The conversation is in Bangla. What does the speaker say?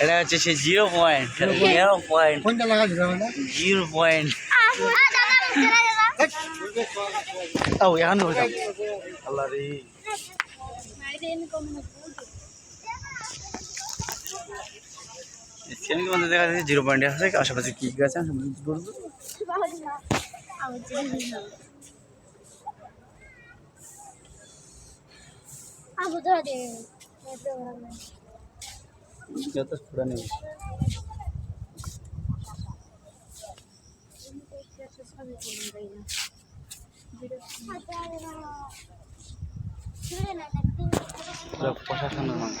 এটা হচ্ছে সেই zero point zero point zero point ও এখন আল্লাহ রে। সেদিকে মধ্যে দেখা যাচ্ছে জিরো পয়েন্ট আছে আশেপাশে কি গাছ আছে আবু ধরে যত পুরা নেই পুরো প্রশাসনের মানুষ